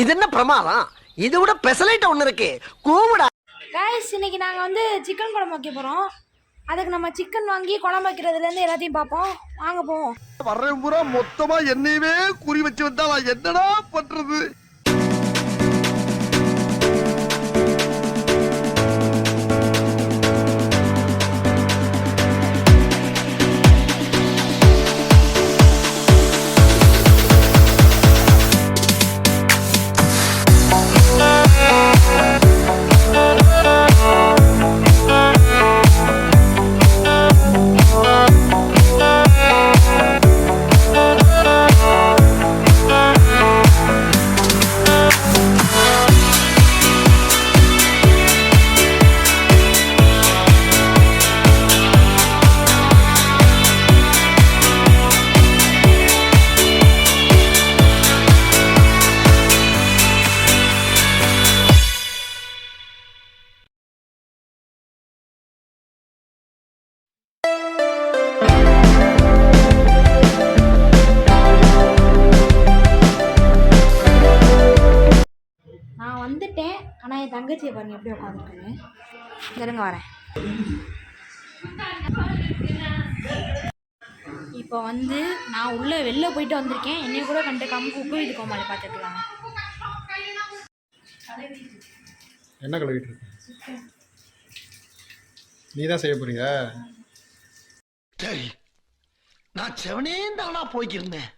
இது என்ன பிரமாதம்? இது விட பெசலைட் ஒண்ணு இருக்கு. கூவுடா. காய்ஸ் இன்னைக்கு நாங்கள் வந்து சிக்கன் குழம்பு வைக்க போகிறோம் அதுக்கு நம்ம சிக்கன் வாங்கி குழம்பு வைக்கிறதுலேருந்து எல்லாத்தையும் பார்ப்போம். வாங்க போவோம். வர்றேன் பூரா மொத்தமா என்னையவே குறி வச்சு வந்தா நான் என்னடா பண்றது? தங்கச்சியை பாருங்க எப்படி உட்காந்துருக்குன்னு இருங்க வரேன். இப்போ வந்து நான் உள்ளே வெளில போயிட்டு வந்திருக்கேன். என்னைய கூட கண்டுக்காம குக்கு இது கோமாளி பார்த்துட்டு இருக்காங்க என்ன கழுவிட்டு இருக்க நீ தான் செய்ய போறியா சரி நான் செவனே தானா போய்க்கிருந்தேன்.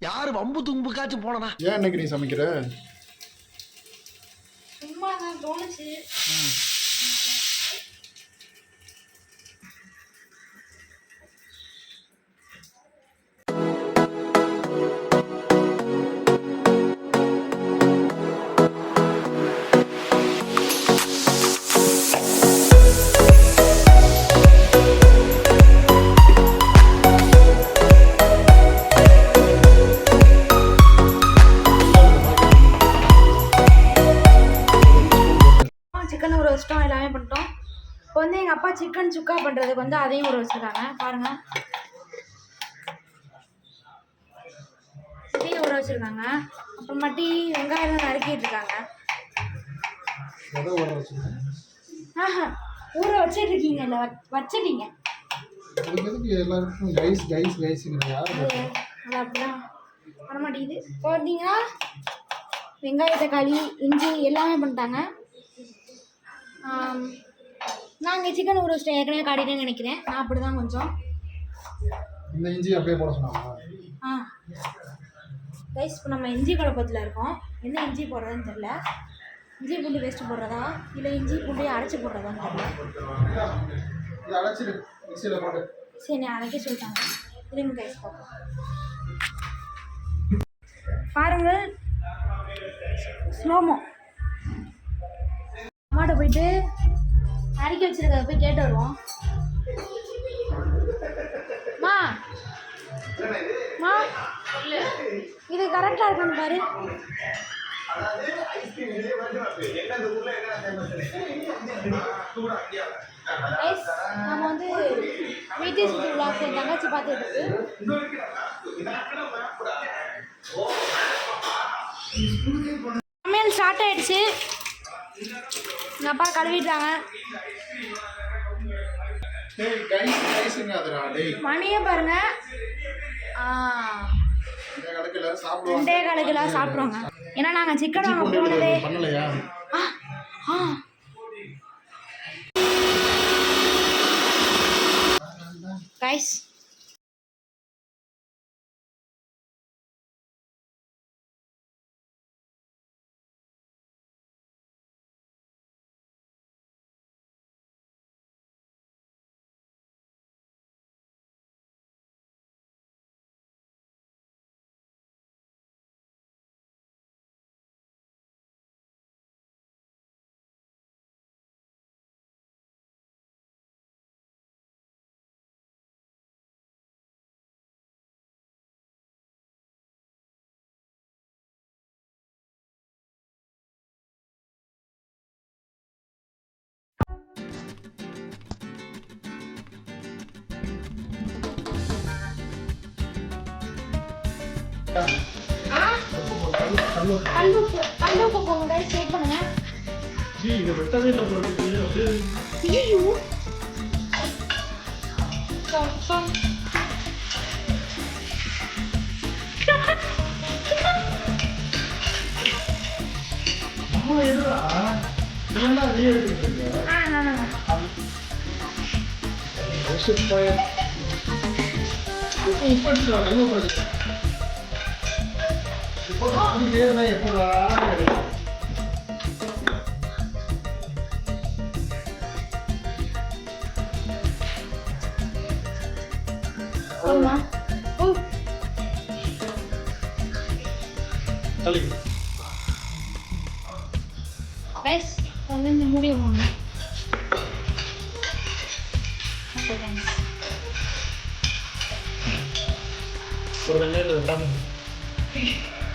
யாரு வம்பு தும்புக்காச்சும் போனனா? ஏன் இன்னைக்கு நீ சமைக்கிற? தோணுச்சு. அப்பா சிக்கன் சுக்கா பண்ணுறதுக்கு வந்து அதையும் ஊற வச்சுருக்காங்க பாருங்கள் இதையும் ஊற வச்சுருக்காங்க. அப்புறமாட்டி வெங்காயம் நறுக்கிட்டு இருக்காங்க. ஆஹா ஊற வச்சிட்டு இருக்கீங்க இல்லை வச்சிட்டீங்க. எல்லாருக்கும் கைஸ் கைஸ் அது அப்படிதான். வர மாட்டேங்குது பார்த்தீங்கன்னா வெங்காய தக்காளி இஞ்சி எல்லாமே பண்ணிட்டாங்க. நாங்கள் சிக்கன் ஊற வச்சிட்டோம் ஏற்கனவே காட்டிட்டேன்னு நினைக்கிறேன். நான் அப்படி தான் கொஞ்சம். இந்த இஞ்சி அப்படியே போட சொன்னாங்க ஆ. கைஸ் இப்போ நம்ம இஞ்சி குழப்பத்தில் இருக்கோம். என்ன இஞ்சி போடுறதுன்னு தெரில இஞ்சி பூண்டு பேஸ்ட்டு போடுறதா? இல்லை இஞ்சி பூண்டையை அரைச்சி போடுறதான்னு தெரில சரி நான் அரைக்க சொல்லிட்டாங்க இருங்க கைஸ் பார்ப்போம். பாருங்கள். ஸ்லோமோ அம்மாட்ட போயிட்டு அரைக்க வச்சிருக்கிறத போய் கேட்டு வருவோம். மா. மா. இது கரெக்டாக இருக்கான்னு பாரு. நம்ம வந்து வீட்டு சுற்று விளாஸ் என் தங்கச்சி பார்த்துட்டு இருக்கு. சமையல் ஸ்டார்ட் ஆயிடுச்சு. எங்கள் அப்பா கழுவிட்டாங்க. மணியே பாருங்க. ரெண்டே கலக்கெல்லாம் சாப்பிடுவாங்க. ஏன்னா நாங்கள் சிக்கன் வாங்க போனதே. ஆ ஆ. கல்லுப்பு கல்லுப்பு போங்க கைஸ் வெயிட் பண்ணுங்க ஐயோ சொல் சொல் ஆ நான் நான் ஆமா ஓ கைஸ் வந்து இந்த முடிய போங்க ஓகே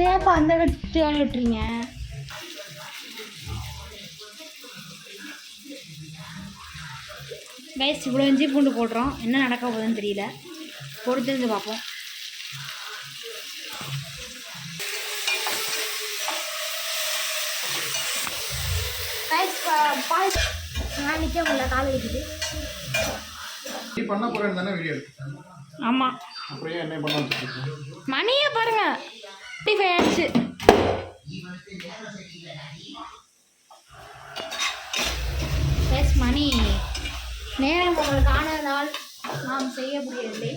இது ஏன்ப்பா அந்த வெட்டி விட்டுறீங்க? கைஸ் இவ்வளோ இஞ்சி பூண்டு போடுறோம். என்ன நடக்க போகுதுன்னு தெரியல. பொறுத்திருந்து பார்ப்போம். பால் நான் நிற்க முடியல கால் வைக்குது நீ பண்ண போறேன்னு தானே வீடியோ எடுத்தேன் ஆமாம் அப்புறம் என்ன பண்ண மணியே பாருங்க. டிஃபை ஃபைவ் ஆயிடுச்சு எஸ் மணி நேரம் உங்களுக்கு ஆனதால் நாம் செய்ய முடியவில்லை.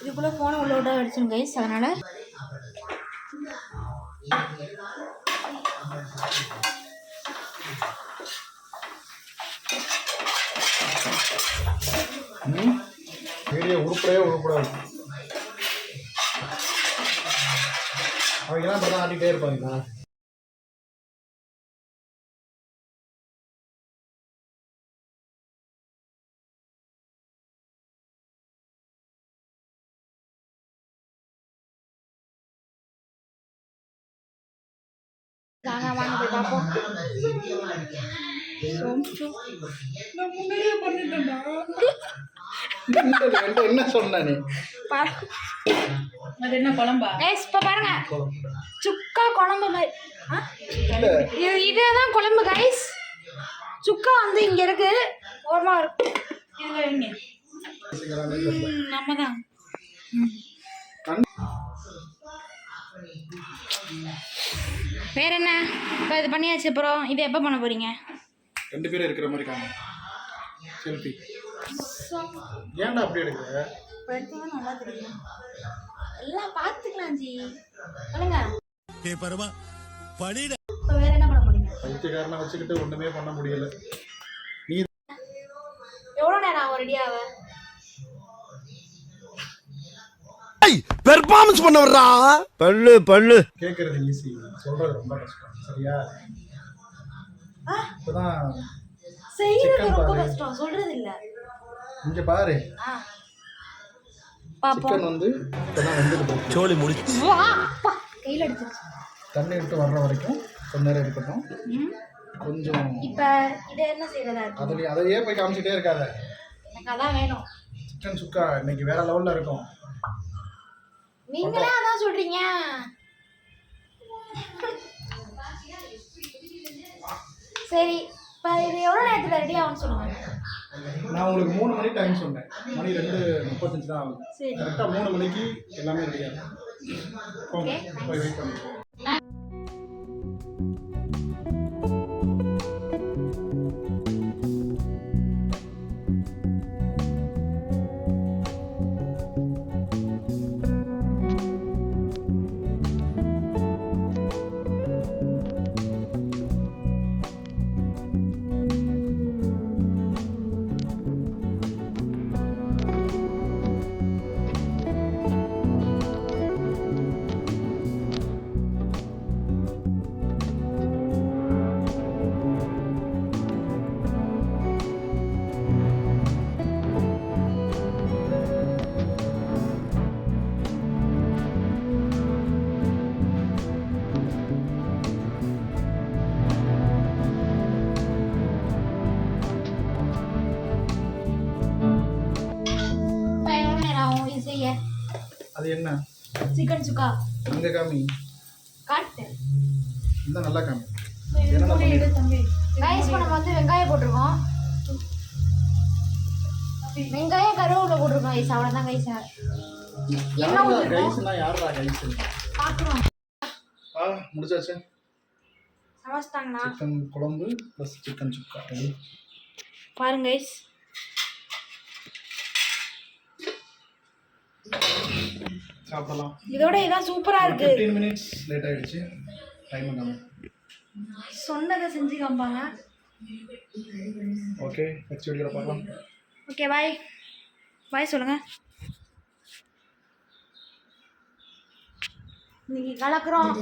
இதுக்குள்ளே ஃபோனை உள்ள விட அடிச்சுங்க கைஸ் அதனால் பெரிய உருப்படையே உருப்படாது. அவங்கெல்லாம் இப்படி தான் ஆட்டிகிட்டே இருப்பாங்களா வாங்க வாங்க போய் பார்ப்போம். என்ன சொன்ன நீ? பா- Guys, இப்ப பாருங்க. சுக்கா குழம்பு மாதிரி. இதுதான் குழம்பு கைஸ் சுக்கா வந்து இங்க இருக்கு. ஓரமா இருக்கு. இதுல வைங்க ம், நம்ம தான் வேற என்ன? இப்போ இது பண்ணியாச்சு அப்புறம். இது எப்போ பண்ண போறீங்க? ரெண்டு பேரும் இருக்கிற மாதிரி காணும். செல்ஃபி ஏன்டா அப்படி எடுக்கிற இப்போ எடுத்தா நல்லா தெரியும்? எல்லாம் பார்த்துக்கலாம் ஜி. சொல்லுங்க. இப்போ வேற என்ன பண்ண போறீங்க பைத்தியக்காரனை வச்சுக்கிட்டு ஒண்ணுமே பண்ண முடியல. நீ எவ்வளோ நேரம் ஆகும் ரெடி பெர்ஃபார்மன்ஸ் பண்ண வர்றா பல்லு பல்லு கேட்கறது ஈஸி சொல்றது ரொம்ப கஷ்டம். சரியா? இப்பதான் செய்யறது ரொம்ப. கஷ்டம். சொல்றது இல்ல இங்க பாரு. சிக்கன் வந்து இப்பதான் வெந்துட்டு அப்பா கையில் தண்ணி விட்டு வர்ற வரைக்கும் கொஞ்ச நேரம் இருக்கட்டும் கொஞ்சம் இப்போ இதை என்ன செய்யறதா இருக்கு அதை அதையே போய் காமிச்சிட்டே இருக்காத. எனக்கு அதான் வேணும். சிக்கன் சுக்கா இன்னைக்கு வேற லெவல்ல இருக்கும். நீங்களே அதான் சொல்றீங்க. சரி இப்போ இது எவ்வளோ நேரத்தில் ரெடி ஆகும்னு சொல்லுங்க. நான் உங்களுக்கு மூணு மணி டைம் சொன்னேன். மணி ரெண்டு முப்பத்தஞ்சு தான் ஆகுது. சரி. கரெக்டாக மூணு மணிக்கு எல்லாமே போங்க. Okay, போய் வெயிட் பண்ணுங்க அது என்ன? சிக்கன் சுக்கா. அங்கே காமி? காட்டு. இந்த நல்லா காமி. இப்போ நம்ம வந்து வெங்காயம் போட்டிருக்கோம். வெங்காயம் கருவேப்பிலை போட்டிருக்கோம் கைஸ் அவ்வளோதான் கைஸ் என்ன கைஸ்னா யாரா கைஸ் பார்க்குறோம் ஆ முடிச்சாச்சு. சமைச்சிட்டாங்கண்ணா சிக்கன் குழம்பு ப்ளஸ் சிக்கன் சுக்கா. பாருங்க கைஸ் சாப்பிடலாம். இதோட இதான் சூப்பராக இருக்கு. ஃபிஃப்டீன் மினிட்ஸ் லேட் ஆயிடுச்சு. டைம் காமி சொன்னதை செஞ்சு காமிப்பாங்க ஓகே நெக்ஸ்ட் வீடியோவில் பார்க்கலாம். ஓகே பாய் பாய் சொல்லுங்க. இன்னைக்கு கலக்குறோம்.